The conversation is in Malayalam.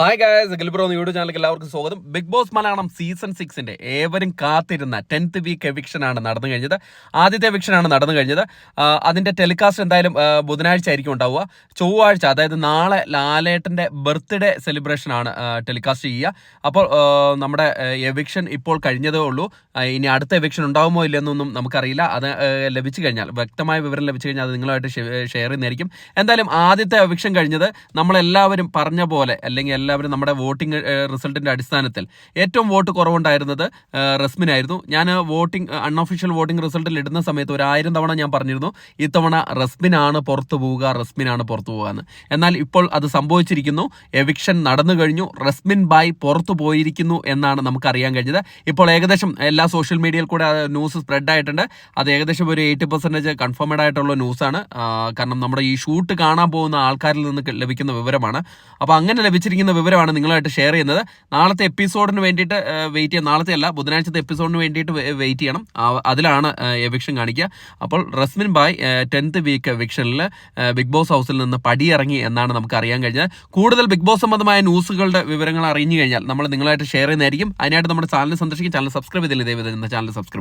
ഹായ് ഗായസ് ഗിൽബ്രോ യൂട്യൂബ് ചാനലിലേക്ക് എല്ലാവർക്കും സ്വാഗതം. ബിഗ് ബോസ് മലയാളം സീസൺ സിക്സിന്റെ ഏവരും കാത്തിരുന്ന ടെൻത്ത് വീക്ക് എവിക്ഷൻ ആണ് നടന്നു കഴിഞ്ഞത്. ആദ്യത്തെ എവിക്ഷൻ ആണ് നടന്നു കഴിഞ്ഞത്. അതിന്റെ ടെലികാസ്റ്റ് എന്തായാലും ബുധനാഴ്ച ആയിരിക്കും ഉണ്ടാവുക. ചൊവ്വാഴ്ച അതായത് നാളെ ലാലേട്ടന്റെ ബർത്ത്ഡേ സെലിബ്രേഷൻ ആണ് ടെലികാസ്റ്റ് ചെയ്യുക. അപ്പോൾ നമ്മുടെ എവിക്ഷൻ ഇപ്പോൾ കഴിഞ്ഞതേ ഉള്ളൂ. ഇനി അടുത്ത എവിക്ഷൻ ഉണ്ടാവുമോ ഇല്ലെന്നൊന്നും നമുക്കറിയില്ല. അത് ലഭിച്ചു കഴിഞ്ഞാൽ വ്യക്തമായ വിവരം ലഭിച്ചു കഴിഞ്ഞാൽ അത് നിങ്ങളുമായിട്ട് ഷെയർ ചെയ്യുന്നതായിരിക്കും. എന്തായാലും ആദ്യത്തെ എവിക്ഷൻ കഴിഞ്ഞത് നമ്മളെല്ലാവരും പറഞ്ഞ പോലെ അല്ലെങ്കിൽ എല്ലാവരും നമ്മുടെ വോട്ടിംഗ് റിസൾട്ടിന്റെ അടിസ്ഥാനത്തിൽ. ഏറ്റവും വോട്ട് കുറവുണ്ടായിരുന്നത് റസ്മിനായിരുന്നു. ഞാൻ വോട്ടിംഗ് അൺഒഫീഷ്യൽ വോട്ടിംഗ് റിസൾട്ടിൽ ഇടുന്ന സമയത്ത് ഒരു ആയിരം തവണ ഞാൻ പറഞ്ഞിരുന്നു ഇത്തവണ റസ്മിനാണ് പുറത്തു പോവുക റസ്മിനാണ് പുറത്തു പോവുക എന്ന്. എന്നാൽ ഇപ്പോൾ അത് സംഭവിച്ചിരിക്കുന്നു എവിക്ഷൻ നടന്നു കഴിഞ്ഞു റസ്മിൻ ബായ് പുറത്തു പോയിരിക്കുന്നു എന്നാണ് നമുക്ക് അറിയാൻ കഴിഞ്ഞത്. ഇപ്പോൾ ഏകദേശം എല്ലാ സോഷ്യൽ മീഡിയയിൽ കൂടെ ന്യൂസ് സ്പ്രെഡ് ആയിട്ടുണ്ട് അത് ഏകദേശം ഒരു എയ്റ്റി പെർസെന്റേജ് കൺഫേംഡ് ആയിട്ടുള്ള ന്യൂസാണ്. കാരണം നമ്മുടെ ഈ ഷൂട്ട് കാണാൻ പോകുന്ന ആൾക്കാരിൽ നിന്ന് ലഭിക്കുന്ന വിവരമാണ്. അപ്പോൾ അങ്ങനെ ലഭിച്ചിരിക്കുന്ന വിവരമാണ് നിങ്ങളായിട്ട് ഷെയർ ചെയ്യുന്നത്. നാളത്തെ എപ്പിസോഡിന് വേണ്ടിയിട്ട് വെയിറ്റ് ചെയ്യാം. നാളത്തെ അല്ല ബുധനാഴ്ചത്തെ എപ്പിസോഡിന് വേണ്ടിയിട്ട് വെയിറ്റ് ചെയ്യണം. അതിലാണ് എവിക്ഷൻ കാണിക്കുക. അപ്പോൾ റസ്മിൻ ബായ് ടെൻത്ത് വീക്ക് എവിക്ഷനിൽ ബിഗ് ബോസ് ഹൗസിൽ നിന്ന് പടിയിറങ്ങി എന്നാണ് നമുക്ക് അറിയാൻ കഴിഞ്ഞത്. കൂടുതൽ ബിഗ് ബോസ് സംബന്ധമായ ന്യൂസുകളുടെ വിവരങ്ങൾ അറിഞ്ഞു കഴിഞ്ഞാൽ നമ്മൾ നിങ്ങളായിട്ട് ഷെയർ ചെയ്യുന്നതായിരിക്കും. അതിനായിട്ട് നമ്മുടെ ചാനൽ സന്ദർശിക്കും ചാനൽ സബ്സ്ക്രൈബ് ചെയ്തില്ല എന്ന ചാനൽ സബ്സ്ക്രൈബ്